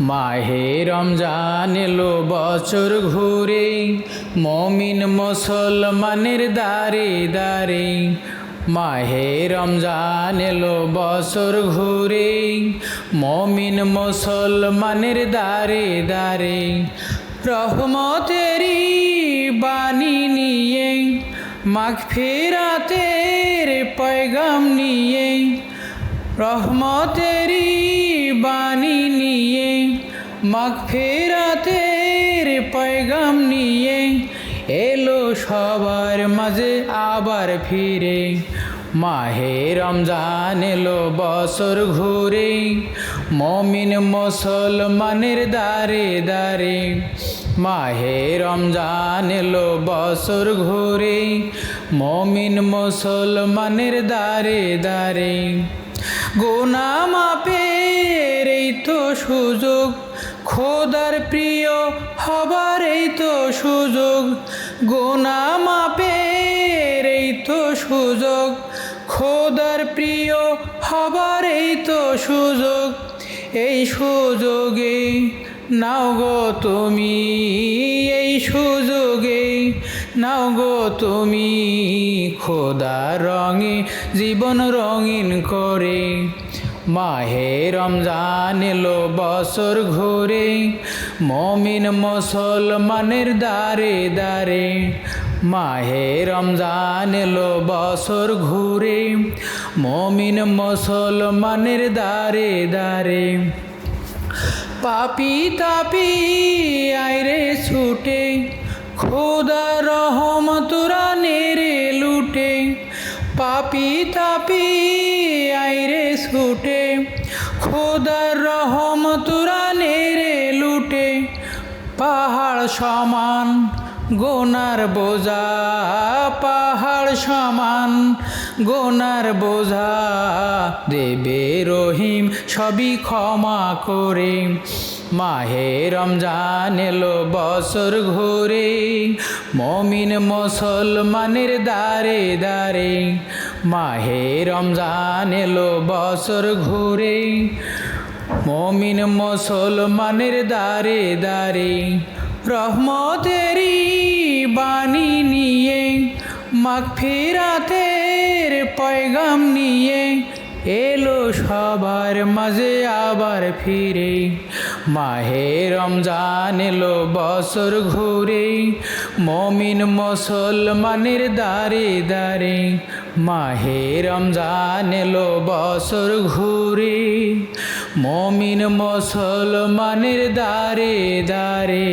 মাহে রমজান এলো বছর ঘুরে, মমিন মুসলমানের দারে দারে মাহে রমজান এলো বছর ঘুরে, মমিন মুসলমানের দারে দারে রহমতেরি বাণী নিয়ে মাঘ ফেরাতের পয়গাম নিয়ে রহমতেরি বাণী নিয়ে মাঘ ফেরাতের পয়গাম নিয়ে এলো সবার মাঝে আবার ফিরে। মাহে রমজান এলো বছর ঘুরে, মমিন মুসলমানের দারে দারে মাহে রমজান এলো বছর ঘুরে, মমিন মুসলমানের দারে দারে গোনা মাপের এই তো সুযোগ খোদার প্রিয় হবার এই তো সুযোগ, গোনা মাপের এই তো সুযোগ, খোদার প্রিয় হবার এই তো সুযোগ, এই সুযোগে নাও গো তুমি, এই সুযোগে নাও গো তুমি খোদা রঙে, জীবন রঙিন করে। মাহে রমজান এলো বছর ঘুরে, মমিন মুসলমানের দারে দারে মাহে রমজান এলো বছর ঘুরে, মমিন মুসলমানের দারে দারে পাপি তাপি আইরে ছুটে, খোদা রহম তোরা নেরে লুটে। পাপি তাপি খোদার রহম তোরা নেরে লুটে পাহাড় সমান, গোনার বোঝা পাহাড় সমান, গোনার বোঝা দেবে রহিম সবই ক্ষমা করে। মাহে রমজান এলো বছর ঘুরে, মমিন মুসলমানের দারে দারে মাহে রমজান এলো বছর ঘুরে মমিন মুসলমানের দারে দারে রহমতেরি বাণী নিয়ে, মাঘ ফেরাতের পয়গাম নিয়ে এলো সবার মাঝে আবার ফিরে। মাহে রমজান এলো বছর ঘুরে, মমিন মুসলমানের দারে দারে মাহে রমজান এলো বছর ঘুরে। মমিন মুসলমানের দারে দারে